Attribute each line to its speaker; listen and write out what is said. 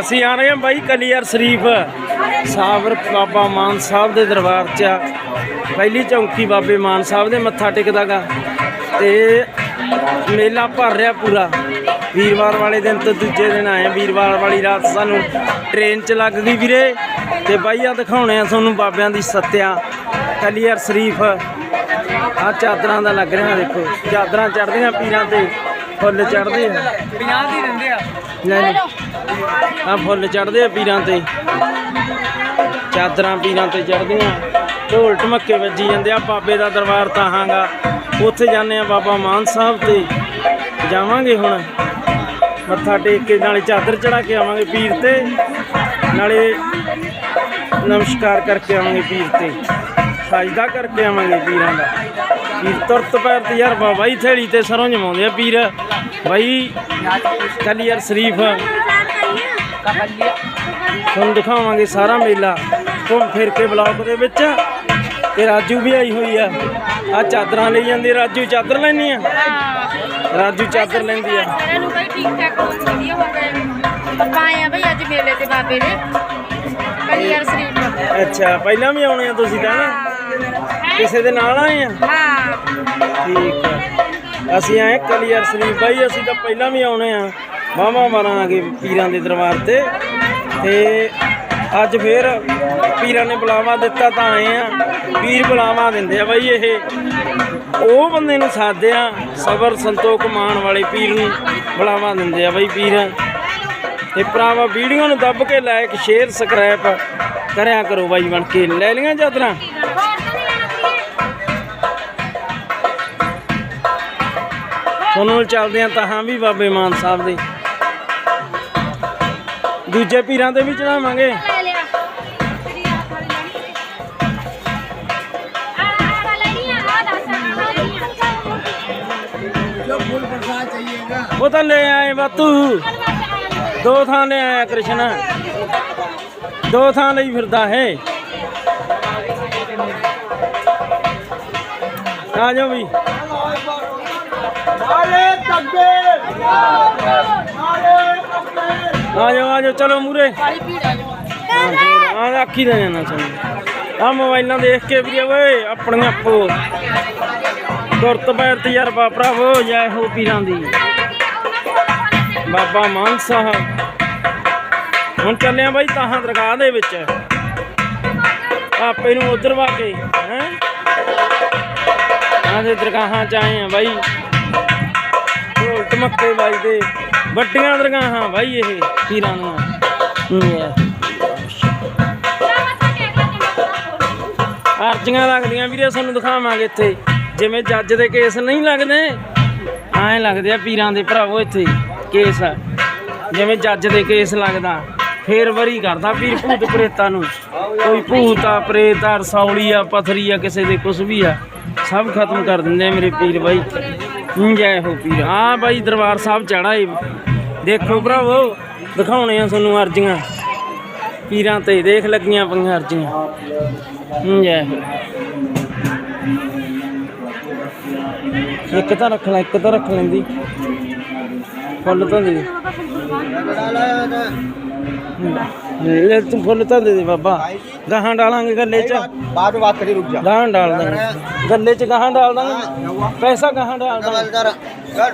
Speaker 1: ਅਸੀਂ ਆ ਰਹੇ ਹਾਂ ਬਾਈ ਕਲੀਅਰ ਸ਼ਰੀਫ ਸਾਬਰ ਬਾਬਾ ਮਾਨ ਸਾਹਿਬ ਦੇ ਦਰਬਾਰ 'ਚ। ਆ। ਪਹਿਲੀ ਚੌਂਕੀ ਬਾਬੇ ਮਾਨ ਸਾਹਿਬ ਦੇ ਮੱਥਾ ਟੇਕਦਾਗਾ। ਤੇ ਮੇਲਾ ਭਰ ਰਿਹਾ ਪੂਰਾ। ਵੀਰਵਾਰ ਵਾਲੇ ਦਿਨ ਤੋਂ ਦੂਜੇ ਦਿਨ ਆਏ। ਵੀਰਵਾਰ ਵਾਲੀ ਰਾਤ ਸਾਨੂੰ ਟ੍ਰੇਨ 'ਚ ਲੱਗ ਗਈ ਵੀਰੇ। ਤੇ ਬਾਈ ਆ ਦਿਖਾਉਣੇ ਆ ਤੁਹਾਨੂੰ ਬਾਬਿਆਂ ਦੀ ਸੱਤਿਆ। ਕਲੀਅਰ ਸ਼ਰੀਫ। ਆ ਚਾਦਰਾਂ ਦਾ ਲੱਗ ਰਿਹਾ ਦੇਖੋ। ਚਾਦਰਾਂ ਚੜਦੀਆਂ ਪੀਰਾਂ ਤੇ ਫੁੱਲ ਚੜਦੇ ਆ।
Speaker 2: 50 ਦੀ ਦਿੰਦੇ ਆ।
Speaker 1: ਨਹੀਂ। ਆ ਫੁੱਲ ਚੜਦੇ ਆ ਪੀਰਾਂ ਤੇ। ਚਾਦਰਾਂ ਪੀਰਾਂ ਤੇ ਚੜਦੀਆਂ ਢੋਲ ਢਮੱਕੇ ਵੱਜੀ ਜਾਂਦੇ ਆ। ਬਾਬੇ ਦਾ ਦਰਬਾਰ ਤਾਂ ਹਾਂਗਾ ਉੱਥੇ ਜਾਂਦੇ ਆ ਬਾਬਾ ਮਾਨ ਸਾਹਿਬ ਤੇ। ਜਾਵਾਂਗੇ ਹੁਣ। ਮੱਥਾ ਟੇਕ ਕੇ ਨਾਲੇ ਚਾਦਰ ਚੜਾ ਕੇ ਆਵਾਂਗੇ ਪੀਰ ਤੇ। ਨਾਲੇ ਨਮਸਕਾਰ ਕਰਕੇ ਆਵਾਂਗੇ ਪੀਰ ਤੇ। ਸਜਦਾ ਕਰਕੇ ਆਵਾਂਗੇ ਪੀਰਾਂ ਦਾ। ਪੀਰ ਤੁਰਤ ਪੈਰ ਤੇ ਯਾਰ ਬਾਬਾ ਹੀ ਥੇੜੀ ਤੇ ਸਰੋਂ ਜਮਾਉਂਦੇ ਆ ਪੀਰ। ਬਾਈ ਕਲੀਅਰ ਸ਼ਰੀਫ। ਤੁਹਾਨੂੰ ਦਿਖਾਵਾਂਗੇ ਸਾਰਾ ਮੇਲਾ। ਘੁੰਮ ਫਿਰ ਕੇ ਬਲੌਗ ਦੇ ਵਿੱਚ। ਤੇ ਰਾਜੂ ਵੀ ਆਈ ਹੋਈ ਆ। ਆ ਚਾਦਰਾਂ ਲਈ ਜਾਂਦੀ ਰਾਜੂ ਚਾਦਰ ਲੈਣੀ ਆ? ਰਾਜੂ ਚਾਦਰ ਲੈਂਦੀ ਆ।
Speaker 3: ਸਾਰਿਆਂ ਨੂੰ ਬਈ ਠੀਕ ਠਾਕ ਬਹੁਤ ਵਧੀਆ ਹੋ ਗਏ ਆਪਾਂ ਆਏ ਆ ਬਈ ਅੱਜ ਮੇਲੇ ਤੇ ਬਾਬੇ ਦੇ। ਕਲੀਅਰ ਸਰੀਰ
Speaker 1: ਅੱਛਾ ਪਹਿਲਾਂ ਵੀ ਆਉਣੇ ਆ ਤੁਸੀਂ ਤਾਂ ਕਿਸੇ ਦੇ ਨਾਲ ਆਏ ਆ?
Speaker 3: ਹਾਂ।
Speaker 1: ਠੀਕ ਆ। ਅਸੀਂ ਆਏ ਕਲੀਅਰ ਸ਼ਰੀਫ ਬਾਈ ਅਸੀਂ ਤਾਂ ਪਹਿਲਾਂ ਵੀ ਆਉਣੇ ਆ। ਵਾਵਾ ਮਾਰਾਂਗੇ ਪੀਰਾਂ ਦੇ ਦਰਬਾਰ ਤੇ। ਤੇ ਅੱਜ ਫੇਰ ਪੀਰਾਂ ਨੇ ਬੁਲਾਵਾ ਦਿੱਤਾ ਤਾਂ ਆਏ ਆ। ਪੀਰ ਬੁਲਾਵਾ ਦਿੰਦੇ ਆ ਬਾਈ ਇਹ। ਉਹ ਬੰਦੇ ਨੂੰ ਸਾਦੇ ਆ, ਸਬਰ, ਸੰਤੋਖ, ਮਾਣ ਵਾਲੇ ਪੀਰ ਨੂੰ ਬੁਲਾਵਾ ਦਿੰਦੇ ਆ ਬਾਈ ਪੀਰ। ਤੇ ਭਰਾਵਾ ਵੀਡੀਓ ਨੂੰ ਦੱਬ ਕੇ ਲਾਇਕ, ਸ਼ੇਅਰ, ਸਬਸਕ੍ਰਾਈਬ ਕਰਿਆ ਕਰੋ ਬਾਈ ਬਣ ਕੇ। ਲੈ ਲੀਆਂ ਚਾਦਰਾਂ? ਤੁਹਾਨੂੰ ਚੱਲਦੇ ਆ ਤਾਂ ਹਾਂ ਵੀ ਬਾਬੇ ਮਾਨ ਸਾਹਿਬ ਦੇ।
Speaker 3: ਆ ਦੱਸ ਆ ਲੈਣੀ ਆ
Speaker 1: ਉਹ ਤਾਂ ਲੈ ਆਏ ਬਾਤੂ। ਦੋ ਥਾਂ ਲੈ ਆਇਆ ਕ੍ਰਿਸ਼ਨ। ਦੋ ਥਾਂ ਲਈ ਫਿਰਦਾ ਹੈ। ਆ ਜਾਓ ਵੀ। ਆ ਜਾਓ ਆ ਜਾਓ ਚਲੋ ਮੂਰੇ।
Speaker 3: ਆ ਜਾਓ
Speaker 1: ਦਾ ਜਾਣਾ ਸਾਨੂੰ। ਆ ਮੋਬਾਈਲਾਂ ਦੇਖ ਕੇ ਵੀ ਓਏ, ਆਪਣੀਆਂ ਆਪੋ ਦੁਰਤ ਪੈਰ ਤਜਰਬਾ ਭਰਾਵੋ, ਜੈ ਹੋ ਪੀਰਾਂ ਦੀ। ਬਾਬਾ ਮਾਨ ਸਾਹਿਬ। ਹੁਣ ਚੱਲਿਆ ਬਾਈ ਤਾਹਾਂ ਦਰਗਾਹ ਦੇ ਵਿੱਚ। ਆਪੇ ਨੂੰ ਉਧਰ ਵਾ ਕੇ, ਹੈ? ਆਦੇ ਦਰਗਾਹਾਂ ਚ ਆਏ ਆ ਬਾਈ। ਢੋਲ ਵੱਜਦੇ। ਵੱਡੀਆਂ ਦਰਗਾਹਾਂ ਬਾਈ ਇਹ ਪੀਰਾਂ ਦੀਆਂ। ਹੂੰ? ਅਰਜ਼ੀਆਂ ਲੱਗਦੀਆਂ ਵੀਰੇ, ਤੁਹਾਨੂੰ ਦਿਖਾਵਾਂਗੇ ਇੱਥੇ। ਜਿਵੇਂ ਜੱਜ ਦੇ ਕੇਸ ਨਹੀਂ ਲੱਗਦੇ, ਐਂ ਲੱਗਦੇ ਆ ਪੀਰਾਂ ਦੇ ਭਰਾਵੋ ਇੱਥੇ ਕੇਸ। ਜਿਵੇਂ ਜੱਜ ਦੇ ਕੇਸ ਲੱਗਦਾ, ਫੇਰ ਵਰੀ ਕਰਦਾ ਪੀਰ ਭੂਤ ਪ੍ਰੇਤਾਂ ਨੂੰ। ਕੋਈ ਭੂਤ ਆ, ਪ੍ਰੇਤ ਆ, ਰਸੌਲੀ ਆ, ਪਥਰੀ ਆ, ਕਿਸੇ ਦੇ ਕੁਛ ਵੀ ਆ, ਸਭ ਖਤਮ ਕਰ ਦਿੰਦੇ ਆ ਮੇਰੇ ਪੀਰ ਬਾਈ। ਜੈ ਹੋ ਪੀਰ ਆ। ਬਾਈ, ਦਰਬਾਰ ਸਾਹਿਬ ਚੜਾ ਏ। ਦੇਖੋ ਭਰਾਵੋ, ਦਿਖਾਉਣੇ ਆ ਤੁਹਾਨੂੰ ਅਰਜ਼ੀਆਂ। ਪੀਰਾਂ ਤੇ ਦੇਖ ਲੱਗੀਆਂ ਪਈਆਂ ਅਰਜ਼ੀਆਂ। ਜੈ ਹੋ ਇੱਕ ਤਾਂ ਰੱਖ ਲੈ, ਇੱਕ ਤਾਂ ਰੱਖ ਲੈਂਦੀ। ਫੁੱਲ ਤਾਂ ਦੇ। ਲੈ ਤੂੰ ਫੁੱਲ ਤਾਂ ਦੇ ਦੇ ਬਾਬਾ। ਗਾਹਾਂ ਡਾਲਾਂਗੇ ਗੱਲੇ 'ਚ।
Speaker 4: ਬਾਅਦ ਬਾਤ ਕਰੀ ਰੁਕ ਜਾ।
Speaker 1: ਗਾਹਾਂ ਡਾਲ ਦਾਂਗੇ। ਗੱਲੇ 'ਚ ਗਾਹਾਂ ਡਾਲ ਦਾਂਗੇ। ਪੈਸਾ ਗਾਹਾਂ ਡਾਲ ਦਾਂਗੇ।